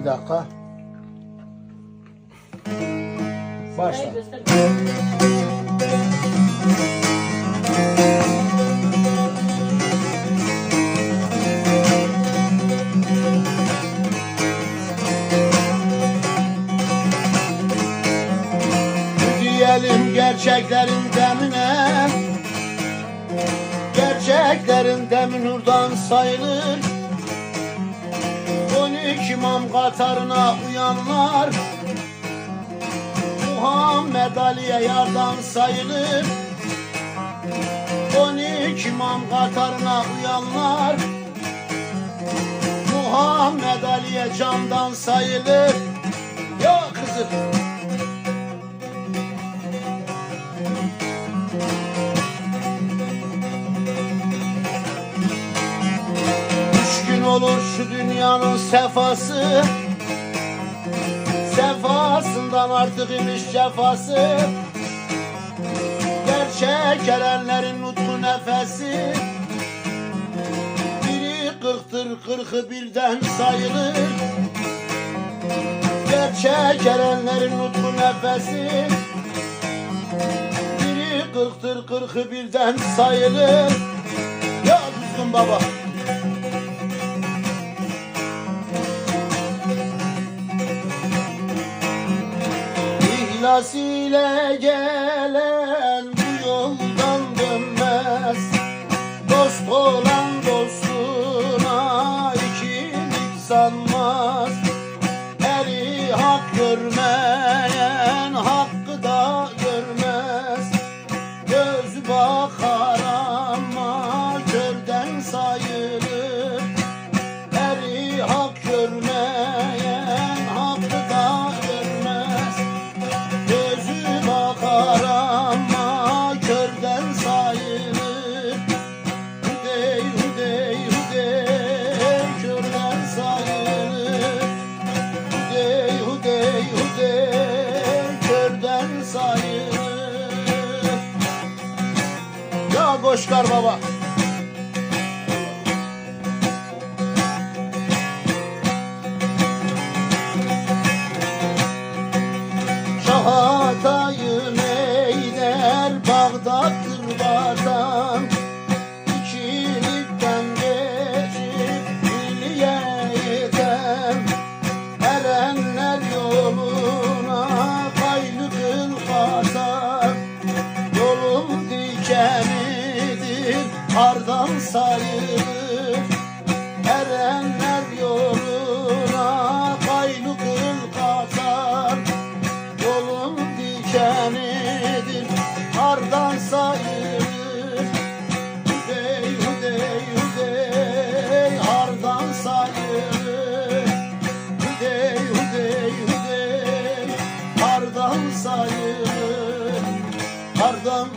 Bir dakika. Başla. Diyelim gerçeklerin demine Gerçeklerin demin nurdan sayılır 12 imam katarına uyanlar. Muhammed Ali'ye yardan sayılır. 12 imam katarına uyanlar. Muhammed Ali'ye candan sayılır olur şu dünyanın sefası. Sefasından artık imiş cefası. Gerçek erenlerin mutlu nefesi. Biri kırktır kırkı birden sayılır. Gerçek erenlerin mutlu nefesi. Biri kırktır kırkı birden sayılır. Ya düzgün baba İle gelen bu yoldan dönmez. Dost olan dostuna ikilik sanmaz. Eri hak görmeyen hakkı da görmez. Göz bakar Aa Koşkar Baba. Şahatayım eyler Bağdat'tır vatan İkilikten geçip diliye yetem Erenler yoluna kaylıdır vatan Yolum dikeni bahardan sarı erenler yoluna kaylı kıl katar. Yolun dikenidir hardan sarı hudey hudey hudey hardan sarı hudey hudey hudey hardan sarı hardan